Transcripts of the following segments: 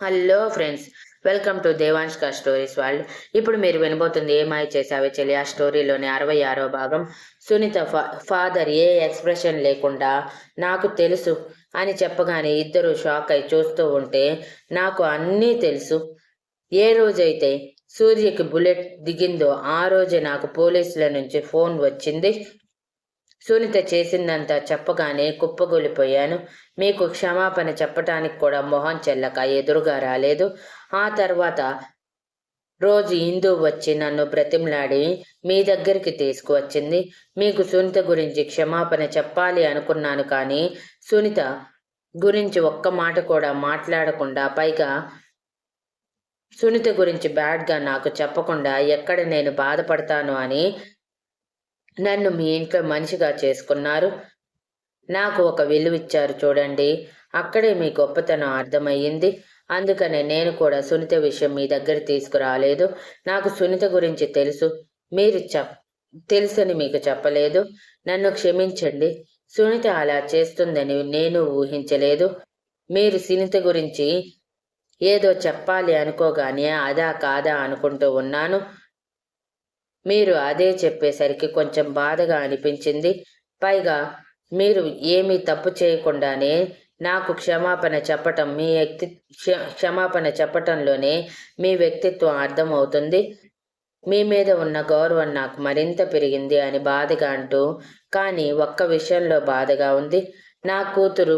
Hello friends welcome to దేవాంష్క stories world ఇప్పుడు మీరు వినబోతుంది ఏమాయి చేసావే చెల్లి? ఆ స్టోరీలోని అరవై ఆరో భాగం. సునీత ఫా ఫాదర్ ఏ ఎక్స్ప్రెషన్ లేకుండా నాకు తెలుసు అని చెప్పగానే ఇద్దరు షాక్ అయి చూస్తూ ఉంటే నాకు అన్నీ తెలుసు. ఏ రోజైతే సూర్యకి బుల్లెట్ దిగిందో ఆ రోజే నాకు పోలీసుల నుంచి ఫోన్ వచ్చింది. సునీత చేసిందంతా చెప్పగానే కుప్పగొలిపోయాను. మీకు క్షమాపణ చెప్పటానికి కూడా మొహం చెల్లక ఎదురుగా రాలేదు. ఆ తర్వాత రోజు ఇందు వచ్చి నన్ను బ్రతిమలాడి మీ దగ్గరికి తీసుకువచ్చింది. మీకు సునీత గురించి క్షమాపణ చెప్పాలి అనుకున్నాను కానీ సునీత గురించి ఒక్క మాట కూడా మాట్లాడకుండా పైగా సునీత గురించి బ్యాడ్గా నాకు చెప్పకుండా ఎక్కడ నేను బాధపడతాను అని నన్ను మీ ఇంట్లో మనిషిగా చేసుకున్నారు. నాకు ఒక విలువ ఇచ్చారు చూడండి. అక్కడే మీ గొప్పతనం అర్థమయ్యింది. అందుకనే నేను కూడా సునీత విషయం మీ దగ్గర తీసుకురాలేదు. నాకు సునీత గురించి తెలుసు. మీరు చెప్ తెలుసని మీకు చెప్పలేదు. నన్ను క్షమించండి. సునీత అలా చేస్తుందని నేను ఊహించలేదు. మీరు సునీత గురించి ఏదో చెప్పాలి అనుకోగానే అదా కాదా అనుకుంటూ ఉన్నాను. మీరు అదే చెప్పేసరికి కొంచెం బాధగా అనిపించింది. పైగా మీరు ఏమీ తప్పు చేయకుండానే నాకు క్షమాపణ చెప్పటం మీ వ్యక్తి క్షమాపణ చెప్పటంలోనే మీ వ్యక్తిత్వం అర్థమవుతుంది. మీ మీద ఉన్న గౌరవం నాకు మరింత పెరిగింది అని బాధగా అంటూ కానీ ఒక్క విషయంలో బాధగా ఉంది. నా కూతురు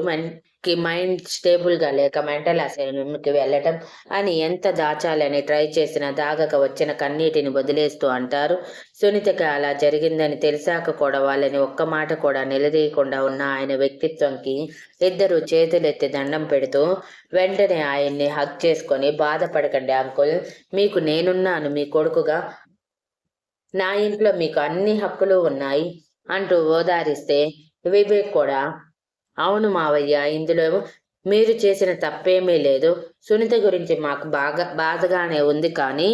కి మైండ్ స్టేబుల్గా లేక మెంటల్ అసైన్మెంట్కి వెళ్ళటం అని ఎంత దాచాలని ట్రై చేసినా దాగక వచ్చిన కన్నీటిని వదిలేస్తూ అంటారు. సునీతకి అలా జరిగిందని తెలిసాక కూడా వాళ్ళని ఒక్క మాట కూడా నిలదీయకుండా ఉన్న ఆయన వ్యక్తిత్వంకి ఇద్దరు చేతులెత్తి దండం పెడుతూ వెంటనే ఆయన్ని హక్ చేసుకొని బాధపడకండి అంకుల్ మీకు నేనున్నాను మీ కొడుకుగా. నా ఇంట్లో మీకు అన్ని హక్కులు ఉన్నాయి అంటూ ఓదారిస్తే వివేక్ కూడా అవును మావయ్య ఇందులో మీరు చేసిన తప్పేమీ లేదు. సునీత గురించి మాకు బాగా బాధగానే ఉంది కానీ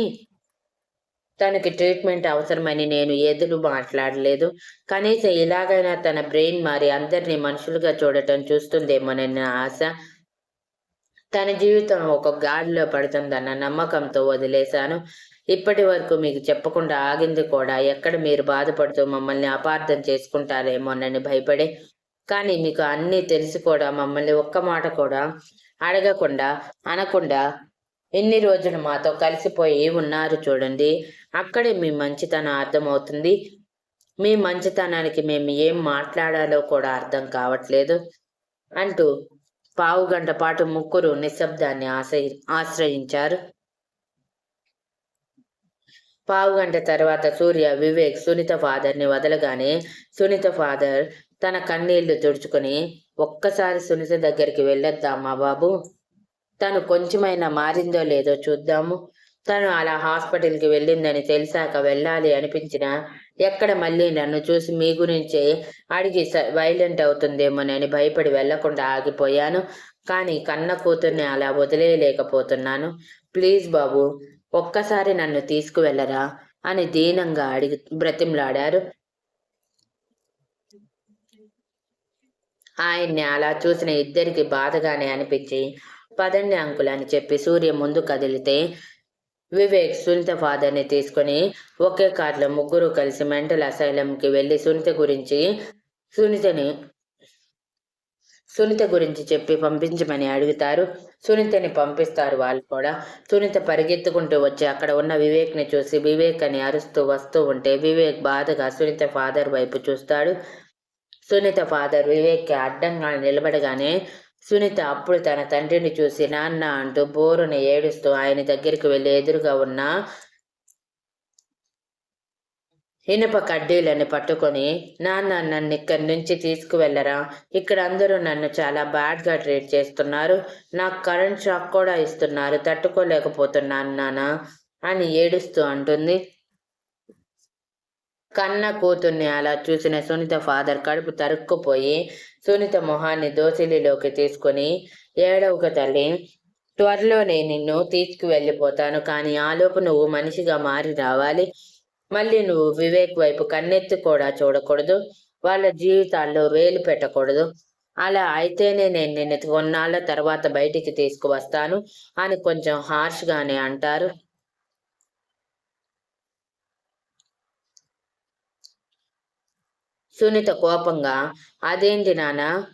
తనకి ట్రీట్మెంట్ అవసరమని నేను ఎదురు మాట్లాడలేదు. కనీసం ఇలాగైనా తన బ్రెయిన్ మారి అందరినీ మనుషులుగా చూడటం చూస్తుందేమోనన్న ఆశ తన జీవితం ఒక గాడిలో పడుతుందన్న నమ్మకంతో వదిలేశాను. ఇప్పటి వరకు మీకు చెప్పకుండా ఆగింది కూడా. ఎక్కడ మీరు బాధపడుతూ మమ్మల్ని అపార్థం చేసుకుంటారేమోనని భయపడే కానీ మీకు అన్నీ తెలిసి కూడా మమ్మల్ని ఒక్క మాట కూడా అడగకుండా అనకుండా ఎన్ని రోజులు మాతో కలిసిపోయి ఉన్నారు చూడండి. అక్కడే మీ మంచితనం అర్థమవుతుంది. మీ మంచితనానికి మేము ఏం మాట్లాడాలో కూడా అర్థం కావట్లేదు అంటూ పావు గంట పాటు ముగ్గురు నిశ్శబ్దాన్ని ఆశ్రయి ఆశ్రయించారు. పావు గంట తర్వాత సూర్య వివేక్ సునీత ఫాదర్ని వదలగానే సునీత ఫాదర్ తన కన్నీళ్ళు తుడుచుకొని ఒక్కసారి సునీత దగ్గరికి వెళ్ళొద్దామా బాబు? తను కొంచెమైనా మారిందో లేదో చూద్దాము. తను అలా హాస్పిటల్కి వెళ్ళిందని తెలిసాక వెళ్ళాలి అనిపించిన ఎక్కడ మళ్ళీ నన్ను చూసి మీ గురించే అడిగి వైలెంట్ అవుతుందేమోనని భయపడి వెళ్ళకుండా ఆగిపోయాను. కానీ కన్న కూతుర్ని అలా వదిలేయలేకపోతున్నాను. ప్లీజ్ బాబు ఒక్కసారి నన్ను తీసుకువెళ్ళరా అని దీనంగా అడిగి బ్రతిమలాడారు. ఆయన్ని అలా చూసిన ఇద్దరికి బాధగానే అనిపించి పదండి అంకుల్ అని చెప్పి సూర్య ముందు కదిలితే వివేక్ సునీత ఫాదర్ని తీసుకొని ఒకే కార్లో ముగ్గురు కలిసి మెంటల్ అసైలంకి వెళ్ళి సునీత గురించి సునీతని సునీత గురించి చెప్పి పంపించమని అడుగుతారు. సునీతని పంపిస్తారు వాళ్ళు కూడా. సునీత పరిగెత్తుకుంటూ వచ్చి అక్కడ ఉన్న వివేక్ని చూసి వివేక్ అని అరుస్తూ వస్తూ ఉంటే వివేక్ బాధగా సునీత ఫాదర్ వైపు చూస్తాడు. సునీత ఫాదర్ వివేక్కి అడ్డంగా నిలబడగానే సునీత అప్పుడు తన తండ్రిని చూసి నాన్న అంటూ బోరుని ఏడుస్తూ ఆయన దగ్గరికి వెళ్ళి ఎదురుగా ఉన్న ఇనుప కడ్డీలని పట్టుకొని నాన్న నన్ను ఇక్కడి నుంచి తీసుకువెళ్ళరా? ఇక్కడ అందరూ నన్ను చాలా బ్యాడ్గా ట్రీట్ చేస్తున్నారు. నాకు కరెంట్ షాక్ కూడా ఇస్తున్నారు. తట్టుకోలేకపోతున్నాను నాన్న అని ఏడుస్తూ అంటుంది. కన్న కూతుర్ని అలా చూసిన సునీత ఫాదర్ కడుపు తరుక్కుపోయి సునీత మొహాన్ని దోసిలిలోకి తీసుకుని ఏడవక తల్లి త్వరలోనే నిన్ను తీసుకువెళ్ళిపోతాను కానీ ఆలోపు నువ్వు మనిషిగా మారి రావాలి. మళ్ళీ నువ్వు వివేక్ వైపు కన్నెత్తి కూడా చూడకూడదు. వాళ్ళ జీవితాల్లో వేలు పెట్టకూడదు. అలా అయితేనే నేను నిన్ను కొన్నాళ్ళ తర్వాత బయటికి తీసుకువస్తాను అని కొంచెం హార్ష్గానే అంటారు. సునీత కోపంగా అదేంటి నాన్న?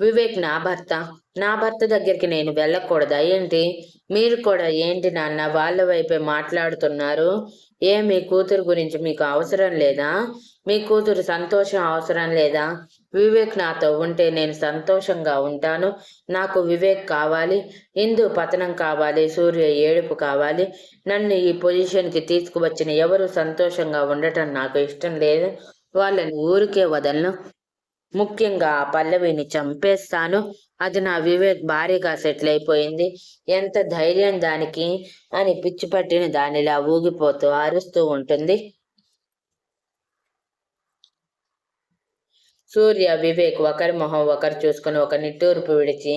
వివేక్ నా భర్త. నా భర్త దగ్గరికి నేను వెళ్ళకూడదా? ఏంటి? మీరు కూడా ఏంటి నాన్న? వాళ్ళ వైపే మాట్లాడుతున్నారు. ఏ మీ కూతురు గురించి మీకు అవసరం లేదా? మీ కూతురు సంతోషం అవసరం లేదా? వివేక్ నాతో ఉంటే నేను సంతోషంగా ఉంటాను. నాకు వివేక్ కావాలి. ఇందు పతనం కావాలి. సూర్య ఏడుపు కావాలి. నన్ను ఈ పొజిషన్కి తీసుకువచ్చిన ఎవరు సంతోషంగా ఉండటం నాకు ఇష్టం లేదు. వాళ్ళని ఊరికే వదలను. ముఖ్యంగా ఆ పల్లవిని చంపేస్తాను. అది నా వివేక్ భారీగా సెటిల్ అయిపోయింది ఎంత ధైర్యం దానికి అని పిచ్చి పట్టిన దానిలా ఊగిపోతూ అరుస్తూ ఉంటుంది. సూర్య వివేక్ ఒకరి మొహం ఒకరు చూసుకుని ఒక నిట్టూర్పు విడిచి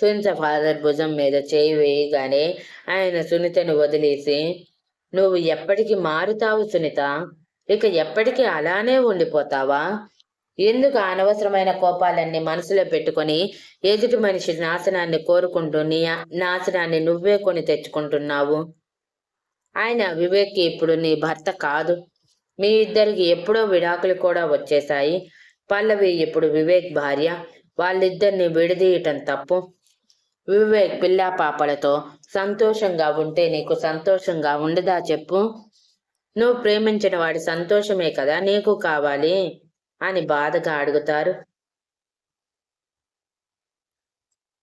సునీత ఫాదర్ భుజం మీద చేయి వేయగానే ఆయన సునీతను వదిలేసి నువ్వు ఎప్పటికీ మారుతావు సునీత? ఇక ఎప్పటికీ అలానే ఉండిపోతావా? ఎందుకు అనవసరమైన కోపాలన్నీ మనసులో పెట్టుకొని ఎదుటి మనిషి నాశనాన్ని కోరుకుంటూ నీ నాశనాన్ని నువ్వే కొని తెచ్చుకుంటున్నావు? ఆయన వివేక్ ఇప్పుడు నీ భర్త కాదు. మీ ఇద్దరికి ఎప్పుడో విడాకులు కూడా వచ్చేశాయి. పల్లవి ఇప్పుడు వివేక్ భార్య. వాళ్ళిద్దరిని విడదీయటం తప్పు. వివేక్ పిల్లా పాపలతో సంతోషంగా ఉంటే నీకు సంతోషంగా ఉండదా చెప్పు? నువ్వు ప్రేమించిన వాడి సంతోషమే కదా నీకు కావాలి అని బాధగా అడుగుతారు.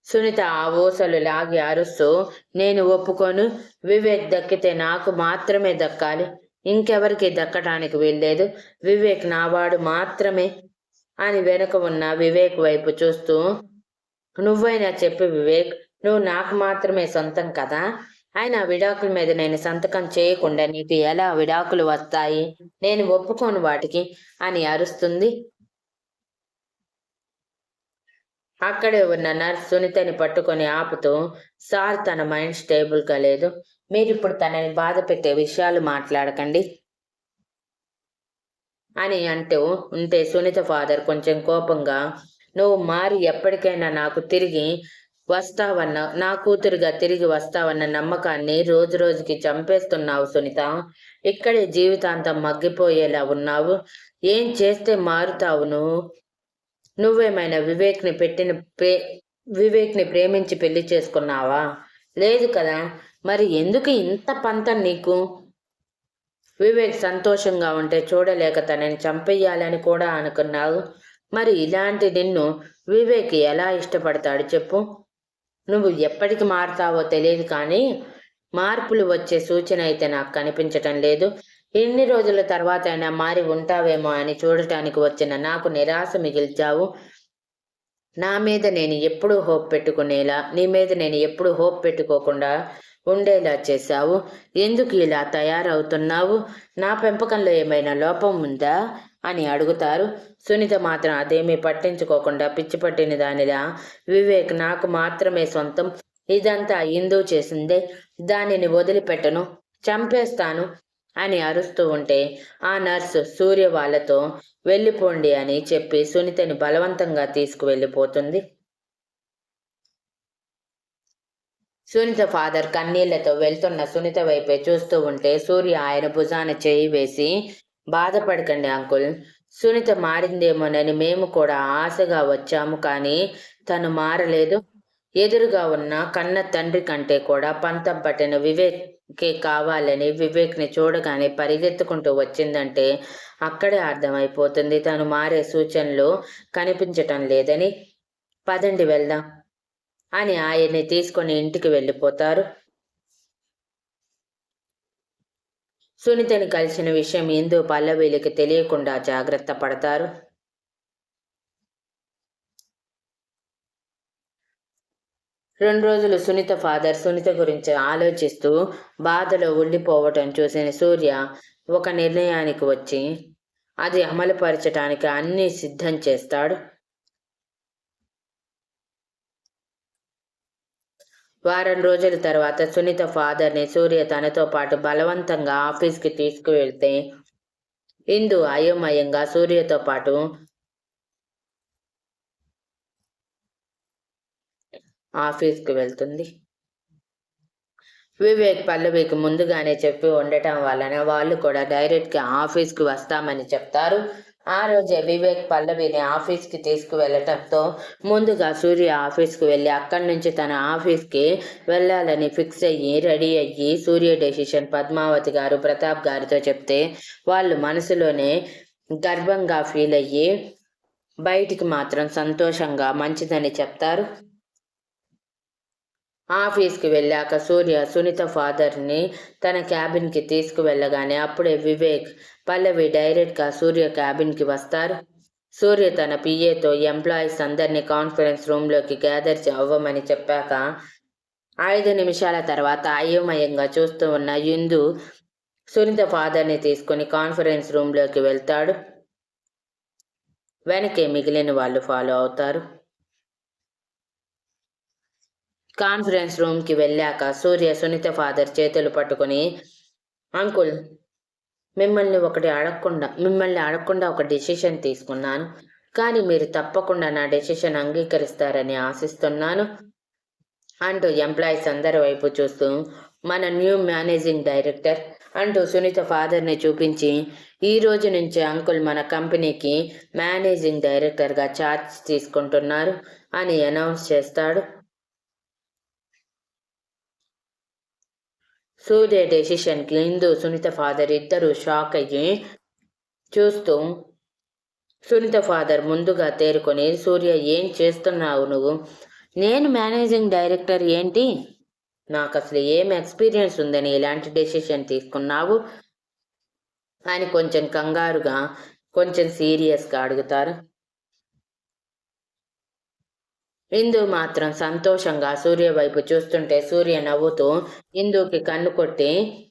సునీత ఆ ఊసలు లాగి అరుస్తూ నేను ఒప్పుకోను వివేక్ దక్కితే నాకు మాత్రమే దక్కాలి. ఇంకెవరికి దక్కటానికి వీల్లేదు. వివేక్ నావాడు మాత్రమే అని వెనుక ఉన్న వివేక్ వైపు చూస్తూ నువ్వైనా చెప్పు వివేక్ నువ్వు నాకు మాత్రమే సొంతం కదా? ఆయన విడాకుల మీద నేను సంతకం చేయకుండా నీకు ఎలా విడాకులు వస్తాయి? నేను ఒప్పుకోను వాటికి అని అరుస్తుంది. అక్కడే ఉన్న నర్స్ సునీతని పట్టుకొని ఆపుతూ సార్ తన మైండ్ స్టేబుల్గా లేదు. మీరు ఇప్పుడు తనని బాధ పెట్టే విషయాలు మాట్లాడకండి అని అంటూ ఉంటే సునీత ఫాదర్ కొంచెం కోపంగా నువ్వు మారి ఎప్పటికైనా నాకు తిరిగి వస్తావన్న నా కూతురుగా తిరిగి వస్తావన్న నమ్మకాన్ని రోజు రోజుకి చంపేస్తున్నావు సునీత. ఇక్కడే జీవితాంతం మగ్గిపోయేలా ఉన్నావు. ఏం చేస్తే మారుతావు నువ్వు? నువ్వేమైనా వివేక్ని పెట్టిన ప్రే వివేక్ని ప్రేమించి పెళ్ళి చేసుకున్నావా? లేదు కదా. మరి ఎందుకు ఇంత పంతం నీకు? వివేక్ సంతోషంగా ఉంటే చూడలేక తనని చంపేయాలని కూడా అనుకున్నావు. మరి ఇలాంటి నిన్ను వివేక్ ఎలా ఇష్టపడతాడు చెప్పు. నువ్వు ఎప్పటికి మారుతావో తెలియదు కానీ మార్పులు వచ్చే సూచన అయితే నాకు కనిపించటం లేదు. ఎన్ని రోజుల తర్వాత అయినా మారి ఉంటావేమో అని చూడటానికి వచ్చిన నాకు నిరాశ మిగిల్చావు. నా మీద నేను ఎప్పుడూ హోప్ పెట్టుకునేలా నీ మీద నేను ఎప్పుడు హోప్ పెట్టుకోకుండా ఉండేలా చేశావు. ఎందుకు ఇలా తయారవుతున్నావు? నా పెంపకంలో ఏమైనా లోపం ఉందా? అని అడుగుతారు. సునీత మాత్రం అదేమీ పట్టించుకోకుండా పిచ్చి పట్టిన దానిలా వివేక్ నాకు మాత్రమే సొంతం. ఇదంతా ఇందు చేసిందే. దానిని వదిలిపెట్టను. చంపేస్తాను అని అరుస్తూ ఉంటే ఆ నర్సు సూర్య వాళ్ళతో వెళ్ళిపోండి అని చెప్పి సునీతని బలవంతంగా తీసుకువెళ్ళిపోతుంది. సునీత ఫాదర్ కన్నీళ్ళతో వెళ్తున్న సునీత వైపే చూస్తూ ఉంటే సూర్య ఆయన భుజాన చేయి వేసి బాధపడకండి అంకుల్. సునీత మారిందేమోనని మేము కూడా ఆశగా వచ్చాము కానీ తను మారలేదు. ఎదురుగా ఉన్న కన్న తండ్రి కంటే కూడా పంతం పట్టిన వివేక్కి కావాలని వివేక్ని చూడగానే పరిగెత్తుకుంటూ వచ్చిందంటే అక్కడే అర్థమైపోతుంది. తను మారే సూచనలు కనిపించటం లేదని. పదండి వెళ్దాం అని ఆయన్ని తీసుకొని ఇంటికి వెళ్ళిపోతారు. సునీతని కలిసిన విషయం ఎందు పల్లవీలకి తెలియకుండా జాగ్రత్త పడతారు. రెండు రోజులు సునీత ఫాదర్ సునీత గురించి ఆలోచిస్తూ బాధలో ఉండిపోవటం చూసిన సూర్య ఒక నిర్ణయానికి వచ్చి అది అమలుపరచడానికి అన్నీ సిద్ధం చేస్తాడు. వారం రోజుల తర్వాత సునీత ఫాదర్ని సూర్య తనతో పాటు బలవంతంగా ఆఫీస్కి తీసుకువెళ్తే ఇందు అయోమయంగా సూర్యతో పాటు ఆఫీస్కి వెళ్తుంది. వివేక్ పల్లవికి ముందుగానే చెప్పి ఉండటం వలన వాళ్ళు కూడా డైరెక్ట్గా ఆఫీస్కి వస్తామని చెప్తారు. ఆ రోజే వివేక్ పల్లవిని ఆఫీస్కి తీసుకువెళ్ళటంతో ముందుగా సూర్య ఆఫీస్కి వెళ్ళి అక్కడి నుంచి తన ఆఫీస్కి వెళ్ళాలని ఫిక్స్ అయ్యి రెడీ అయ్యి సూర్య డెసిషన్ పద్మావతి గారు ప్రతాప్ గారితో చెప్తే వాళ్ళు మనసులోనే గర్వంగా ఫీల్ అయ్యి బయటికి మాత్రం సంతోషంగా మంచిదని చెప్తారు. ఆఫీస్కి వెళ్ళాక సూర్య సునీత ఫాదర్ని తన క్యాబిన్కి తీసుకువెళ్ళగానే అప్పుడే వివేక్ పల్లవి డైరెక్ట్గా సూర్య క్యాబిన్కి వస్తారు. సూర్య తన పిఏతో ఎంప్లాయీస్ అందరినీ కాన్ఫరెన్స్ రూమ్లోకి గ్యాదర్ అవ్వమని చెప్పాక ఐదు నిమిషాల తర్వాత అయోమయంగా చూస్తూ ఉన్న ఇందు సునీత ఫాదర్ని తీసుకుని కాన్ఫరెన్స్ రూమ్లోకి వెళ్తాడు. వెనకే మిగిలిన వాళ్ళు ఫాలో అవుతారు. కాన్ఫరెన్స్ రూమ్కి వెళ్ళాక సూర్య సునీత ఫాదర్ చేతులు పట్టుకొని అంకుల్ మిమ్మల్ని ఒకటి అడగకుండా మిమ్మల్ని అడగకుండా ఒక డెసిషన్ తీసుకున్నాను. కానీ మీరు తప్పకుండా నా డెసిషన్ అంగీకరిస్తారని ఆశిస్తున్నాను అంటూ ఎంప్లాయీస్ అందరి వైపు చూస్తూ మన న్యూ మేనేజింగ్ డైరెక్టర్ అంటూ సునీత ఫాదర్ని చూపించి ఈ రోజు నుంచి అంకుల్ మన కంపెనీకి మేనేజింగ్ డైరెక్టర్గా ఛార్జ్ తీసుకుంటున్నారు అని అనౌన్స్ చేస్తాడు. సూర్య డెసిషన్కి ఇందు సునీత ఫాదర్ ఇద్దరు షాక్ అయ్యి చూస్తూ సునీత ఫాదర్ ముందుగా తేరుకొని సూర్య ఏం చేస్తున్నావు నువ్వు? నేను మేనేజింగ్ డైరెక్టర్ ఏంటి? నాకు అసలు ఏం ఎక్స్పీరియన్స్ ఉందని ఇలాంటి డెసిషన్ తీసుకున్నావు? అని కొంచెం కంగారుగా కొంచెం సీరియస్గా అడుగుతారు. ఇందు మాత్రం సంతోషంగా సూర్య వైపు చూస్తుంటే సూర్య నవ్వుతూ ఇందుకి కన్ను కొట్టి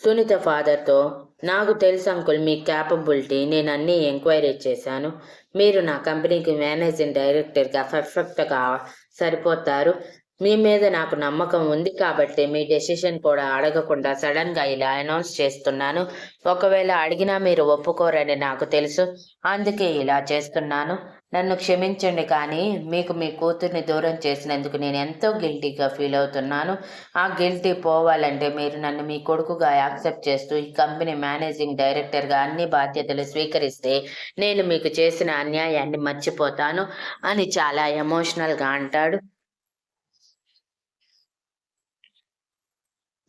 సునీత ఫాదర్తో నాకు తెలుసు అంకుల్ మీ క్యాపబిలిటీ. నేను అన్ని ఎంక్వైరీ చేశాను. మీరు నా కంపెనీకి మేనేజింగ్ డైరెక్టర్గా పర్ఫెక్ట్గా సరిపోతారు. మీ మీద నాకు నమ్మకం ఉంది కాబట్టి మీ డెసిషన్ కూడా అడగకుండా సడన్గా ఇలా అనౌన్స్ చేస్తున్నాను. ఒకవేళ అడిగినా మీరు ఒప్పుకోరని నాకు తెలుసు. అందుకే ఇలా చేస్తున్నాను. నన్ను క్షమించండి కానీ మీకు మీ కూతుర్ని దూరం చేసినందుకు నేను ఎంతో గిల్టీగా ఫీల్ అవుతున్నాను. ఆ గిల్టీ పోవాలంటే మీరు నన్ను మీ కొడుకుగా యాక్సెప్ట్ చేస్తూ ఈ కంపెనీ మేనేజింగ్ డైరెక్టర్గా అన్ని బాధ్యతలు స్వీకరిస్తే నేను మీకు చేసిన అన్యాయాన్ని మర్చిపోతాను అని చాలా ఎమోషనల్గా అంటాడు.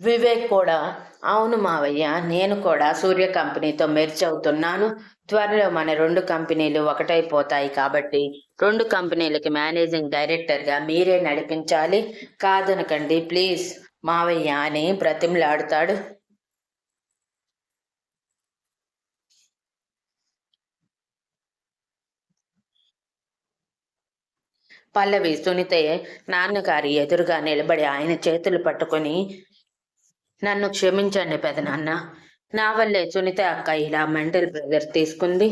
వివేక్ కూడా అవును మావయ్య నేను కూడా సూర్య కంపెనీతో మెర్జ్ అవుతున్నాను. త్వరలో మన రెండు కంపెనీలు ఒకటైపోతాయి కాబట్టి రెండు కంపెనీలకి మేనేజింగ్ డైరెక్టర్గా మీరే నడిపించాలి. కాదనకండి ప్లీజ్. మావయ్య అని బ్రతిమలాడుతాడు. పల్లవి సునీతయ్య నాన్నగారి ఎదురుగా నిలబడి ఆయన చేతులు పట్టుకొని నన్ను క్షమించండి పెదనాన్న. నా వల్లే సునీత అక్క ఇలా మెంటల్ ప్రెజర్ తీసుకుంది.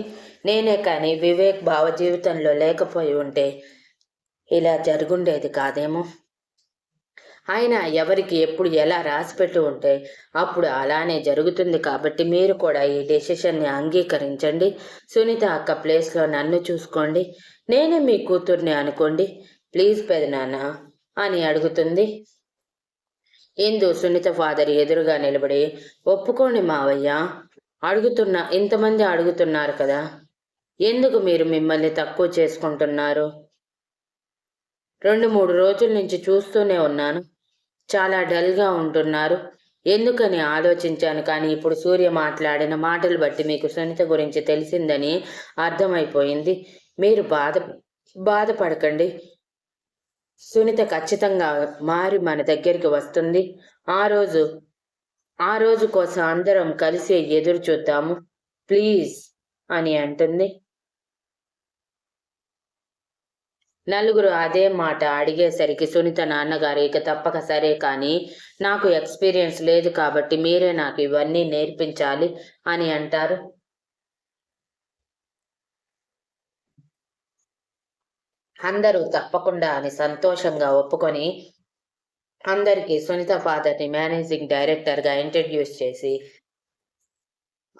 నేనే కానీ వివేక్ భావ జీవితంలో లేకపోయి ఉంటే ఇలా జరుగుండేది కాదేమో? ఆయన ఎవరికి ఎప్పుడు ఎలా రాసిపెట్టి ఉంటే అప్పుడు అలానే జరుగుతుంది కాబట్టి మీరు కూడా ఈ డెసిషన్ని అంగీకరించండి. సునీత అక్క ప్లేస్లో నన్ను చూసుకోండి. నేనే మీ కూతుర్ని అనుకోండి. ప్లీజ్ పెదనానా అని అడుగుతుంది. ఇందు సునీత ఫాదర్ ఎదురుగా నిలబడి ఒప్పుకోండి మావయ్య. అడుగుతున్నా ఇంతమంది అడుగుతున్నారు కదా. ఎందుకు మీరు మిమ్మల్ని తక్కువ చేసుకుంటున్నారు? రెండు మూడు రోజుల నుంచి చూస్తూనే ఉన్నాను. చాలా డల్గా ఉంటున్నారు. ఎందుకని ఆలోచించాను? కానీ ఇప్పుడు సూర్య మాట్లాడిన మాటలు బట్టి మీకు సునీత గురించి తెలిసిందని అర్థమైపోయింది. మీరు బాధ బాధపడకండి. సునీత ఖచ్చితంగా మారి మన దగ్గరికి వస్తుంది. ఆ రోజు ఆ రోజు కోసం అందరం కలిసి ఎదురు చూద్దాము ప్లీజ్ అని అంటుంది. నలుగురు అదే మాట అడిగేసరికి సునీత నాన్నగారు ఇక తప్పక సరే కానీ నాకు ఎక్స్పీరియన్స్ లేదు కాబట్టి మీరే నాకు ఇవన్నీ నేర్పించాలి అని అంటారు. అందరూ తప్పకుండా అని సంతోషంగా ఒప్పుకొని అందరికీ సునీత ఫాదర్ని మేనేజింగ్ డైరెక్టర్గా ఇంట్రడ్యూస్ చేసి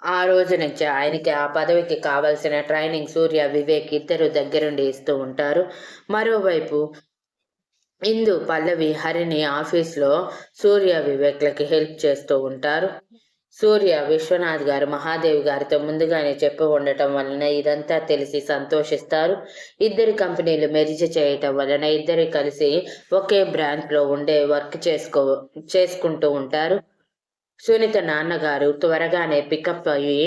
ఆ రోజు నుంచి ఆయనకి ఆ పదవికి కావలసిన ట్రైనింగ్ సూర్య వివేక్ ఇద్దరు దగ్గరుండి ఇస్తూ ఉంటారు. మరోవైపు ఇందు పల్లవి హరిని ఆఫీస్లో సూర్య వివేక్లకి హెల్ప్ చేస్తూ ఉంటారు. సూర్య విశ్వనాథ్ గారు మహాదేవ్ గారితో ముందుగానే చెప్పి ఉండటం వలన ఇదంతా తెలిసి సంతోషిస్తారు. ఇద్దరి కంపెనీలు మెరిజ్ చేయటం వలన ఇద్దరు కలిసి ఒకే బ్రాంచ్లో ఉండే వర్క్ చేసుకో చేసుకుంటూ ఉంటారు. సునీత నాన్నగారు త్వరగానే పికప్ అయ్యి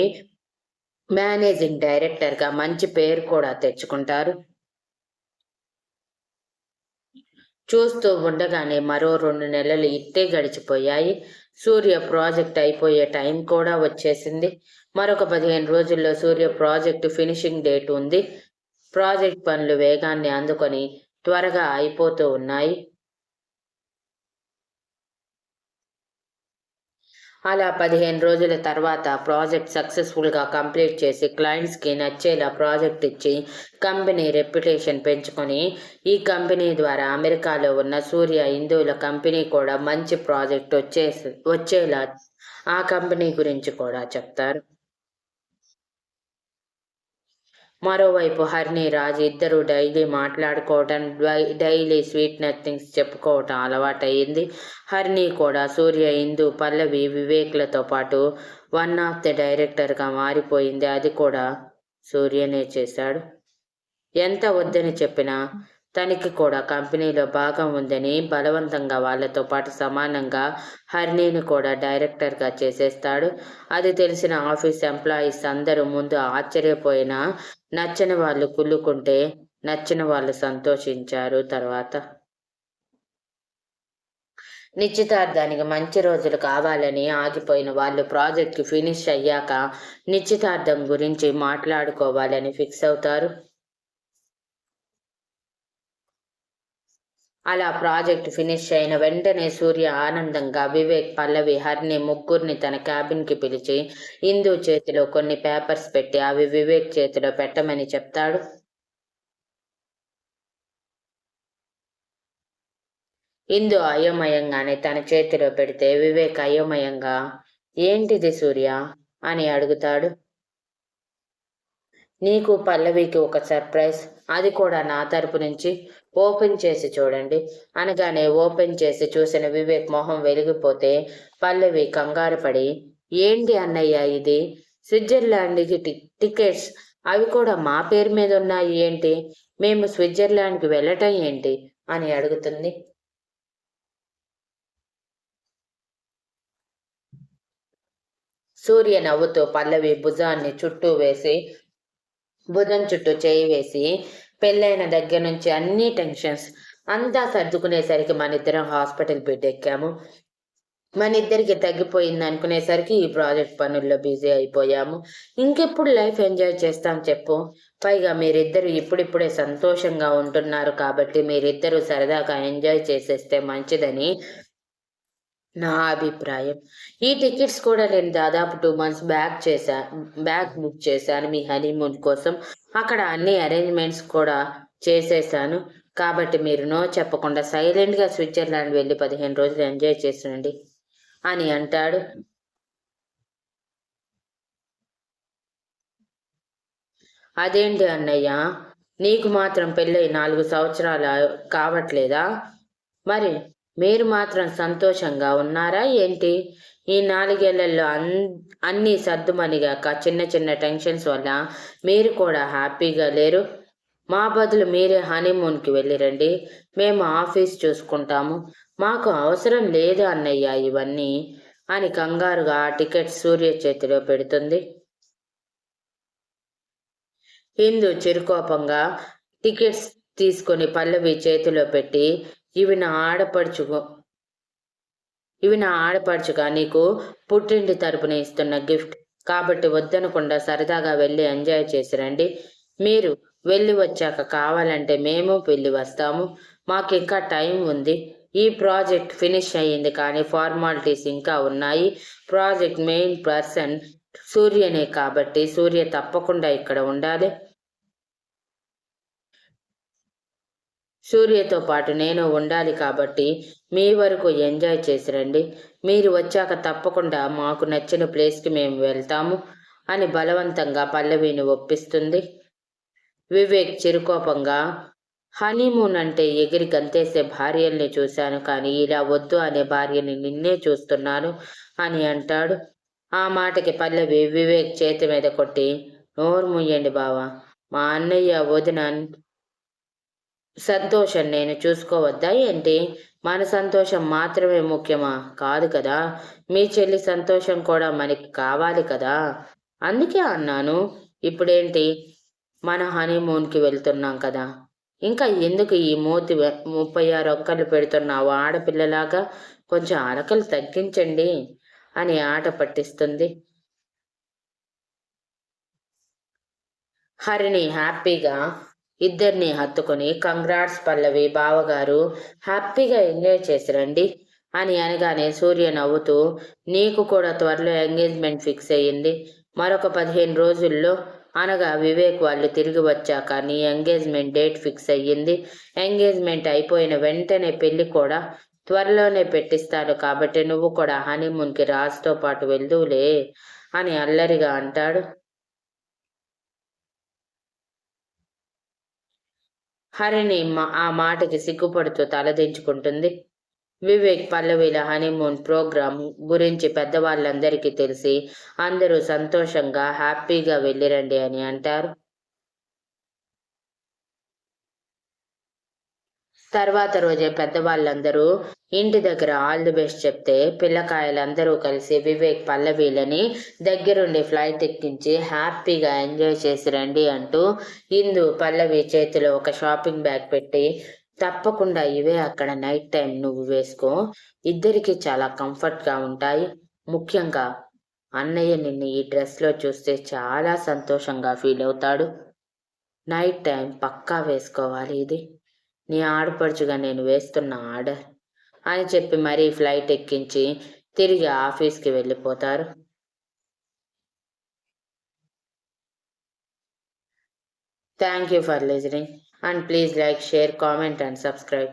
మేనేజింగ్ డైరెక్టర్గా మంచి పేరు కూడా తెచ్చుకుంటారు. చూస్తూ ఉండగానే మరో రెండు నెలలు ఇట్టే గడిచిపోయాయి. సూర్య ప్రాజెక్ట్ అయిపోయే టైం కూడా వచ్చేసింది. మరొక పదిహేను రోజుల్లో సూర్య ప్రాజెక్టు ఫినిషింగ్ డేట్ ఉంది. ప్రాజెక్ట్ పనులు వేగాన్ని అందుకొని త్వరగా అయిపోతూ ఉన్నాయి. అలా పదిహేను రోజుల తర్వాత ప్రాజెక్ట్ సక్సెస్ఫుల్గా కంప్లీట్ చేసి క్లయింట్స్కి నచ్చేలా ప్రాజెక్ట్ ఇచ్చి కంపెనీ రెప్యుటేషన్ పెంచుకొని ఈ కంపెనీ ద్వారా అమెరికాలో ఉన్న సూర్య హిందువుల కంపెనీ కూడా మంచి ప్రాజెక్ట్ వచ్చే వచ్చేలా ఆ కంపెనీ గురించి కూడా చెప్తారు. మరోవైపు హర్ని రాజు ఇద్దరు డైలీ మాట్లాడుకోవటం డైలీ స్వీట్ నథింగ్స్ చెప్పుకోవటం అలవాటయ్యింది హర్ని కూడా సూర్య ఇందు పల్లవి వివేక్లతో పాటు వన్ ఆఫ్ ది డైరెక్టర్గా మారిపోయింది. అది కూడా సూర్యనే చేశాడు. ఎంత వద్దని చెప్పినా తనకి కూడా కంపెనీలో భాగం ఉందని బలవంతంగా వాళ్ళతో పాటు సమానంగా హర్నీని కూడా డైరెక్టర్గా చేసేస్తాడు. అది తెలిసిన ఆఫీస్ ఎంప్లాయీస్ అందరూ ముందు ఆశ్చర్యపోయినా నచ్చని వాళ్ళు కుళ్ళుకుంటే నచ్చిన వాళ్ళు సంతోషించారు తర్వాత. నిశ్చితార్థానికి మంచి రోజులు కావాలని ఆగిపోయిన వాళ్ళు ప్రాజెక్ట్ ఫినిష్ అయ్యాక నిశ్చితార్థం గురించి మాట్లాడుకోవాలని ఫిక్స్ అవుతారు. అలా ప్రాజెక్ట్ ఫినిష్ అయిన వెంటనే సూర్య ఆనందంగా వివేక్ పల్లవి హర్ని ముగ్గురిని తన క్యాబిన్కి పిలిచి ఇందు చేతిలో కొన్ని పేపర్స్ పెట్టి అవి వివేక్ చేతిలో పెట్టమని చెప్తాడు. ఇందు అయోమయంగానే తన చేతిలో పెడితే వివేక్ అయోమయంగా ఏంటిది సూర్య? అని అడుగుతాడు. నీకు పల్లవికి ఒక సర్ప్రైజ్. అది కూడా నా తరపు నుంచి. ఓపెన్ చేసి చూడండి. అనగానే ఓపెన్ చేసి చూసిన వివేక్ మొహం వెలిగిపోతే పల్లవి కంగారు పడి ఏంటి అన్నయ్య ఇది? స్విట్జర్లాండ్కి టికెట్స్ అవి కూడా మా పేరు మీద ఉన్నాయి ఏంటి? మేము స్విట్జర్లాండ్కి వెళ్ళటం ఏంటి? అని అడుగుతుంది. సూర్య నవ్వుతూ పల్లవి భుజాన్ని చుట్టూ వేసి భుజం చుట్టూ చేయి వేసి పెళ్ళైన దగ్గర నుంచి అన్ని టెన్షన్స్ అంతా సర్దుకునేసరికి మన ఇద్దరం హాస్పిటల్ బెడ్ ఎక్కాము. మన ఇద్దరికి తగ్గిపోయింది అనుకునేసరికి ఈ ప్రాజెక్ట్ పనుల్లో బిజీ అయిపోయాము. ఇంకెప్పుడు లైఫ్ ఎంజాయ్ చేస్తాం చెప్పు. పైగా మీరిద్దరు ఇప్పుడిప్పుడే సంతోషంగా ఉంటున్నారు కాబట్టి మీరిద్దరూ సరదాగా ఎంజాయ్ చేసేస్తే మంచిదని నా అభిప్రాయం. ఈ టికెట్స్ కూడా నేను దాదాపు టూ మంత్స్ బ్యాక్ చేశా బ్యాక్ బుక్ చేశాను మీ హనీమూన్ కోసం. అక్కడ అన్ని అరేంజ్మెంట్స్ కూడా చేసేసాను కాబట్టి మీరు నో చెప్పకుండా సైలెంట్గా స్విట్జర్లాండ్ వెళ్ళి పదిహేను రోజులు ఎంజాయ్ చేసినండి అని అంటాడు. అదేంటి అన్నయ్య? నీకు మాత్రం పెళ్ళై నాలుగు సంవత్సరాలు కావట్లేదా? మరి మీరు మాత్రం సంతోషంగా ఉన్నారా ఏంటి? ఈ నాలుగేళ్ళలో అన్ అన్నీ సర్దుమనిగాక చిన్న చిన్న టెన్షన్స్ వల్ల మీరు కూడా హ్యాపీగా లేరు. మా బదులు మీరే హనీమూన్కి వెళ్ళిరండి. మేము ఆఫీస్ చూసుకుంటాము. మాకు అవసరం లేదు అన్నయ్య ఇవన్నీ అని కంగారుగా ఆ టికెట్ సూర్య చేతిలో పెడుతుంది. హిందూ చిరుకోపంగా టికెట్స్ తీసుకొని పల్లవి చేతిలో పెట్టి ఇవి నా ఆడపడుచుకు. ఇవి నా ఆడపడుచుగా నీకు పుట్టింటి తరపున ఇస్తున్న గిఫ్ట్. కాబట్టి వద్దనకుండా సరదాగా వెళ్ళి ఎంజాయ్ చేసి రండి. మీరు వెళ్ళి వచ్చాక కావాలంటే మేము వెళ్ళి వస్తాము. మాకు ఇంకా టైం ఉంది. ఈ ప్రాజెక్ట్ ఫినిష్ అయ్యింది కానీ ఫార్మాలిటీస్ ఇంకా ఉన్నాయి. ప్రాజెక్ట్ మెయిన్ పర్సన్ సూర్యనే కాబట్టి సూర్య తప్పకుండా ఇక్కడ ఉండాలి. సూర్యతో పాటు నేను ఉండాలి కాబట్టి మీ వరకు ఎంజాయ్ చేసి రండి. మీరు వచ్చాక తప్పకుండా మాకు నచ్చిన ప్లేస్కి మేము వెళ్తాము అని బలవంతంగా పల్లవిని ఒప్పిస్తుంది. వివేక్ చిరుకోపంగా హనీమూన్ అంటే ఎగిరి గంతేసే భార్యల్ని చూశాను కానీ ఇలా వద్దు అనే భార్యని నిన్నే చూస్తున్నాను అని అంటాడు. ఆ మాటకి పల్లవి వివేక్ చేతి మీద కొట్టి నోరు ముయ్యండి బావా మా అన్నయ్య వదిన సంతోషం నేను చూసుకోవద్దా ఏంటి? మన సంతోషం మాత్రమే ముఖ్యమా? కాదు కదా. మీ చెల్లి సంతోషం కూడా మనకి కావాలి కదా. అందుకే అన్నాను. ఇప్పుడేంటి? మన హనీమూన్కి వెళ్తున్నాం కదా. ఇంకా ఎందుకు ఈ మూతి ముప్పై ఆరు ఒక్కలు పెడుతున్నావు? ఆడపిల్లలాగా కొంచెం అరకలు తగ్గించండి అని ఆట పట్టిస్తుంది. హరిని హ్యాపీగా ఇద్దరిని హత్తుకొని కంగ్రాట్స్ పల్లవి బావగారు హ్యాపీగా ఎంజాయ్ చేసిరండి అని అనగానే సూర్య నవ్వుతూ నీకు కూడా త్వరలో ఎంగేజ్మెంట్ ఫిక్స్ అయ్యింది. మరొక పదిహేను రోజుల్లో అనగా వివేక్ వాళ్ళు తిరిగి వచ్చాక నీ ఎంగేజ్మెంట్ డేట్ ఫిక్స్ అయ్యింది. ఎంగేజ్మెంట్ అయిపోయిన వెంటనే పెళ్ళి కూడా త్వరలోనే పెట్టిస్తాను కాబట్టి నువ్వు కూడా హనీమూన్కి రాజుతో పాటు వెళ్దువులే అని అల్లరిగా అంటాడు. హరిణి ఆ మాటకి సిగ్గుపడుతూ తలదించుకుంటుంది వివేక్ పల్లవిల హనీమూన్ ప్రోగ్రామ్ గురించి పెద్దవాళ్ళందరికీ తెలిసి అందరూ సంతోషంగా హ్యాపీగా వెళ్ళిరండి అని అంటారు. తర్వాత రోజే పెద్దవాళ్ళందరూ ఇంటి దగ్గర ఆల్ ది బెస్ట్ చెప్తే పిల్లకాయలందరూ కలిసి వివేక్ పల్లవీలని దగ్గరుండి ఫ్లైట్ ఎక్కించి హ్యాపీగా ఎంజాయ్ చేసి రండి అంటూ ఇందు పల్లవి చేతిలో ఒక షాపింగ్ బ్యాగ్ పెట్టి తప్పకుండా ఇవే అక్కడ నైట్ టైం నువ్వు వేసుకో. ఇద్దరికి చాలా కంఫర్ట్గా ఉంటాయి. ముఖ్యంగా అన్నయ్య నిన్ను ఈ డ్రెస్లో చూస్తే చాలా సంతోషంగా ఫీల్ అవుతాడు. నైట్ టైం పక్కా వేసుకోవాలి ఇది. నీ ఆడపడుచుగా నేను వేస్తున్న ఆర్డర్ అని చెప్పి మరీ ఫ్లైట్ ఎక్కించి తిరిగి ఆఫీస్కి వెళ్ళిపోతారు. Thank you for listening and please like share comment and subscribe